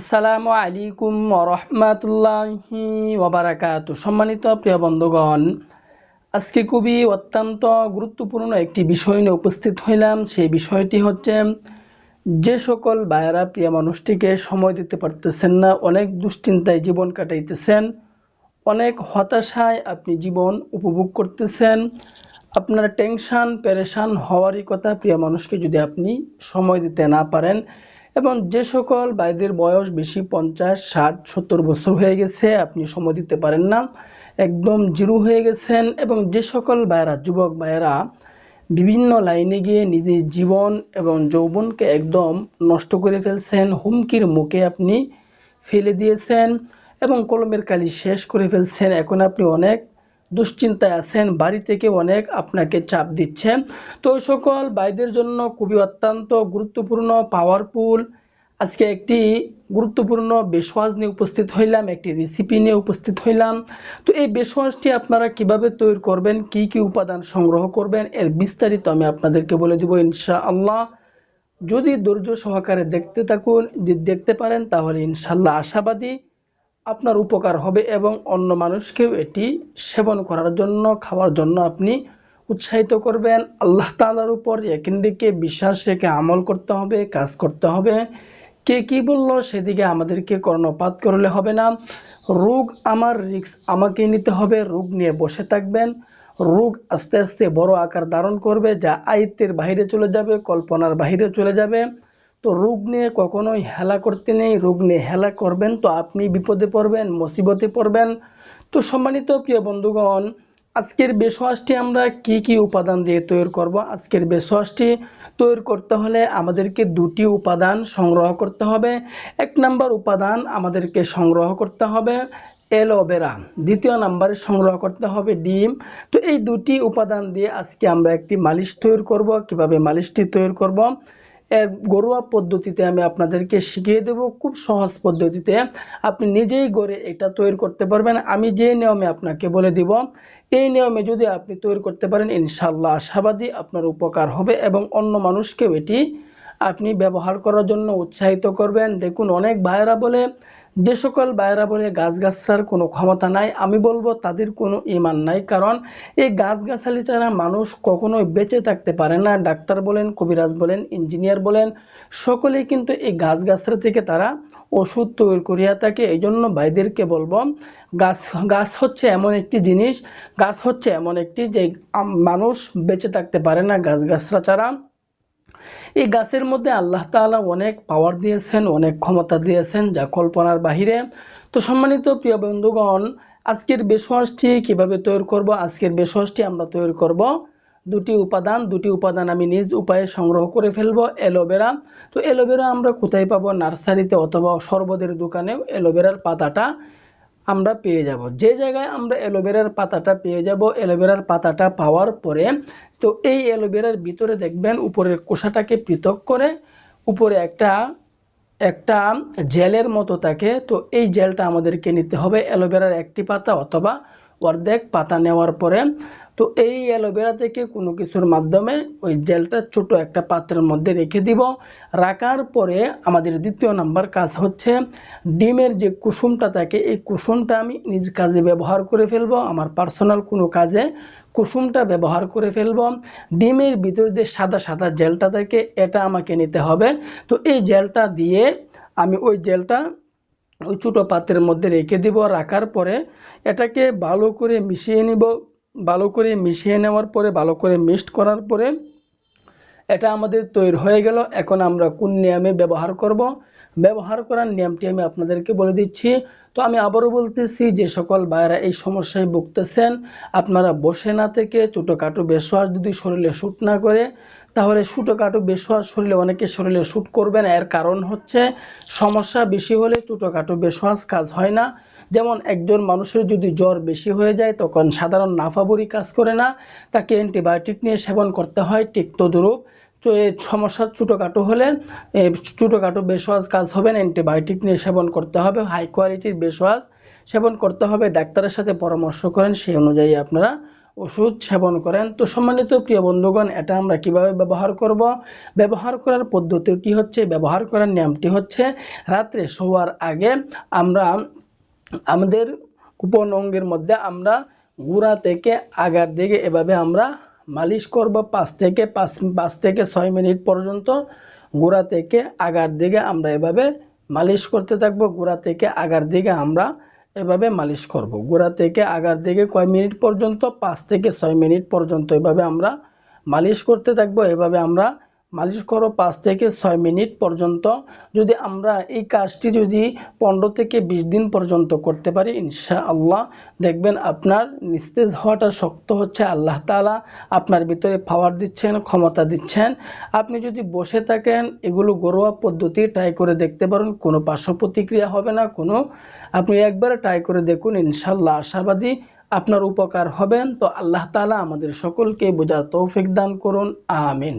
আসসালামু আলাইকুম রহমাতুল্লাহি ওবারাকাতু। সম্মানিত প্রিয় বন্ধুগণ, আজকে খুবই অত্যন্ত গুরুত্বপূর্ণ একটি বিষয় নিয়ে উপস্থিত হইলাম। সেই বিষয়টি হচ্ছে, যে সকল বায়রা প্রিয় মানুষটিকে সময় দিতে পারতেছেন না, অনেক দুশ্চিন্তায় জীবন কাটাইতেছেন, অনেক হতাশায় আপনি জীবন উপভোগ করতেছেন, আপনার টেনশন, পেরেশান হওয়ারই কথা প্রিয় মানুষকে যদি আপনি সময় দিতে না পারেন এবং যে সকল ভাইদের বয়স বেশি পঞ্চাশ, ষাট, সত্তর বছর হয়ে গেছে, আপনি সময় দিতে পারেন না। একদম জিরো হয়ে গেছেন এবং যে সকল ভাইয়েরা, যুবক ভাইয়েরা, বিভিন্ন লাইনে গিয়ে নিজের জীবন এবং যৌবনকে একদম নষ্ট করে ফেলছেন, হুমকির মুখে আপনি ফেলে দিয়েছেন এবং কলমের কালি শেষ করে ফেলছেন। এখন আপনি অনেক দুশ্চিন্তায় আছেন, বাড়ি থেকে অনেক আপনাকে চাপ দিচ্ছে। তো সকল ভাইদের জন্য খুবই অত্যন্ত গুরুত্বপূর্ণ পাওয়ারফুল আজকে একটি গুরুত্বপূর্ণ বেশওয়াজ নিয়ে উপস্থিত হইলাম, একটি রেসিপি নিয়ে উপস্থিত হইলাম। তো এই বেশওয়াজটি আপনারা কীভাবে তৈরি করবেন, কি কি উপাদান সংগ্রহ করবেন, এর বিস্তারিত আমি আপনাদেরকে বলে দিব ইনশা আল্লাহ যদি ধৈর্য সহকারে দেখতে থাকুন, যদি দেখতে পারেন, তাহলে ইনশাল্লাহ আশাবাদী। আপনার উপকার হবে এবং অন্য মানুষকেও এটি সেবন করার জন্য, খাওয়ার জন্য আপনি উৎসাহিত করবেন। আল্লাহ তালার উপর দিকে বিশ্বাস রেখে আমল করতে হবে, কাজ করতে হবে। কে কি বলল সেদিকে আমাদেরকে কর্ণপাত করলে হবে না। রোগ আমার রিক্স আমাকে নিতে হবে, রোগ নিয়ে বসে থাকবেন। রোগ আস্তে আস্তে বড় আকার ধারণ করবে, যা আয়ত্তের বাইরে চলে যাবে, কল্পনার বাইরে চলে যাবে। তো রোগ নিয়ে কখনোই হেলা করতে নেই, রোগ নিয়ে হেলা করবেন তো আপনি বিপদে পড়বেন, মুসিবতে পড়বেন। তো সম্মানিত প্রিয় বন্ধুগণ, আজকের বেশওয়াজটি আমরা কি কি উপাদান দিয়ে তৈরি করব? আজকের বেশওয়াজটি তৈরি করতে হলে আমাদেরকে দুটি উপাদান সংগ্রহ করতে হবে। এক নাম্বার উপাদান আমাদেরকে সংগ্রহ করতে হবে অ্যালোভেরা। দ্বিতীয় নাম্বারে সংগ্রহ করতে হবে ডিম। তো এই দুটি উপাদান দিয়ে আজকে আমরা একটি মালিশ তৈরি করব। কীভাবে মালিশটি তৈরি করব? এর ঘরোয়া পদ্ধতিতে আমি আপনাদেরকে শিখিয়ে দেব, খুব সহজ পদ্ধতিতে। আপনি নিজেই গড়ে এটা তৈরি করতে পারবেন। আমি যে নিয়মে আপনাকে বলে দিব, এই নিয়মে যদি আপনি তৈরি করতে পারেন ইনশাল্লাহ আশাবাদী আপনার উপকার হবে এবং অন্য মানুষকেও এটি আপনি ব্যবহার করার জন্য উৎসাহিত করবেন। দেখুন, অনেক ভাইয়েরা বলে যে সকল ভাইয়েরা বলে গাছগাছার কোনো ক্ষমতা নাই, আমি বলব তাদের কোনো ইমান নাই। কারণ এই গাছগাছালি ছাড়া মানুষ কখনোই বেঁচে থাকতে পারে না। ডাক্তার বলেন, কবিরাজ বলেন, ইঞ্জিনিয়ার বলেন, সকলেই কিন্তু এই গাছগাছরা থেকে তারা ওষুধ তৈরি করিয়া থাকে। এই জন্য ভাইদেরকে বলব, গাছ গাছ হচ্ছে এমন একটি জিনিস, গাছ হচ্ছে এমন একটি যে মানুষ বেঁচে থাকতে পারে না। গাছগাছরা ছাড়া এই গাছের মধ্যে আল্লাহ তাআলা অনেক পাওয়ার দিয়েছেন, অনেক ক্ষমতা দিয়েছেন, যা কল্পনার বাহিরে। তো সম্মানিত প্রিয় বন্ধুগণ, আজকের বেশওয়াজটি কীভাবে তৈরি করব, আজকের বেশওয়াজটি আমরা তৈরি করব। দুটি উপাদান দুটি উপাদান আমি নিজ উপায়ে সংগ্রহ করে ফেলব, অ্যালোভেরা। তো অ্যালোভেরা আমরা কোথায় পাবো? নার্সারিতে অথবা সর্বদের দোকানেও অ্যালোভেরার পাতাটা। আমরা পেয়ে যাব। যে জায়গায় আমরা অ্যালোভেরার পাতাটা পেয়ে যাব, অ্যালোভেরার পাতাটা পাওয়ার পরে, তো এই অ্যালোভেরার ভিতরে দেখবেন উপরের কোষাটাকে পৃথক করে উপরে একটা একটা জেলের মতো থাকে। তো এই জেলটা আমাদেরকে নিতে হবে অ্যালোভেরার একটি পাতা অথবা অর্ধেক পাতা নেওয়ার পরে তো এই অ্যালোভেরা থেকে কোনো কিছুর মাধ্যমে ওই জেলটা ছোট একটা পাত্রের মধ্যে রেখে দিব। রাখার পরে আমাদের দ্বিতীয় নাম্বার কাজ হচ্ছে ডিমের যে কুসুমটা থাকে, এই কুসুমটা আমি নিজ কাজে ব্যবহার করে ফেলব, আমার পার্সোনাল কোনো কাজে কুসুমটা ব্যবহার করে ফেলব। ডিমের ভিতরে যে সাদা সাদা জেলটা থাকে, এটা আমাকে নিতে হবে। তো এই জেলটা দিয়ে আমি ওই জেলটা ওই ছোটো পাত্রের মধ্যে রেখে দিব রাখার পরে এটাকে ভালো করে মিশিয়ে নিব। ভালো করে মিশিয়ে নেওয়ার পরে, ভালো করে মিক্সড করার পরে এটা আমাদের তৈরি হয়ে গেল। এখন আমরা কোন নিয়মে ব্যবহার করব। ব্যবহার করার নিয়মটি আমি আপনাদেরকে বলে দিচ্ছি। তো আমি আবারও বলতেছি যে সকল ভাইয়েরা এই সমস্যায় ভুগতেছেন, আপনারা বসে না থেকে ছোটোখাটো বেশোয়াস যদি শরীরে শ্যুট না করে, তাহলে ছোটো ছোটোখাটো বেশোয়াস শরীরে অনেকে শরীরে শ্যুট করবেন এর কারণ হচ্ছে সমস্যা বেশি হলে ছোটোখাটো বেশোয়াস কাজ হয় না। যেমন একজন মানুষের যদি জ্বর বেশি হয়ে যায়, তখন সাধারণ নাফাবরি কাজ করে না। তাকে অ্যান্টিবায়োটিক নিয়ে সেবন করতে হয়, ঠিক তদুরূপ। সমস্যা ছোটোখাটো হলে ছোটোখাটো বেশওয়াজ কাজ হবে না অ্যান্টিবায়োটিক নিয়ে সেবন করতে হবে হাই কোয়ালিটির বেশওয়াজ সেবন করতে হবে, ডাক্তারের সাথে পরামর্শ করেন, সেই অনুযায়ী আপনারা ওষুধ সেবন করেন। তো সম্মানিত প্রিয় বন্ধুগণ, এটা আমরা কীভাবে ব্যবহার করব? ব্যবহার করার পদ্ধতিটি হচ্ছে, ব্যবহার করার নিয়মটি হচ্ছে, রাত্রে শোয়ার আগে আমরা আমাদের কুপন অঙ্গের মধ্যে আমরা গুড়া থেকে আগার দিকে এভাবে আমরা মালিশ করব পাঁচ থেকে পাঁচ পাঁচ থেকে ছয় মিনিট পর্যন্ত। গোড়া থেকে আগার দিকে আমরা এভাবে মালিশ করতে থাকব। গোড়া থেকে আগার দিকে আমরা এভাবে মালিশ করব। গোড়া থেকে আগার দিকে কয় মিনিট পর্যন্ত? পাঁচ থেকে ছয় মিনিট পর্যন্ত এভাবে আমরা মালিশ করতে থাকব। এভাবে আমরা মালিশ করো পাঁচ থেকে ছয় মিনিট পর্যন্ত। যদি আমরা এই কাজটি যদি পনেরো থেকে বিশ দিন পর্যন্ত করতে পারি ইনশা আল্লাহ দেখবেন আপনার নিস্তেজ হওয়াটা শক্ত হচ্ছে। আল্লাহ তালা আপনার ভিতরে পাওয়ার দিচ্ছেন, ক্ষমতা দিচ্ছেন। আপনি যদি বসে থাকেন, এগুলো ঘরোয়া পদ্ধতি ট্রাই করে দেখতে পারেন। কোনো পার্শ্ব প্রতিক্রিয়া হবে না, কোনো। আপনি একবারে ট্রাই করে দেখুন ইনশাল্লাহ আশাবাদী আপনার উপকার হবেন। তো আল্লাহ তালা আমাদের সকলকে বোঝার তৌফিক দান করুন। আমিন।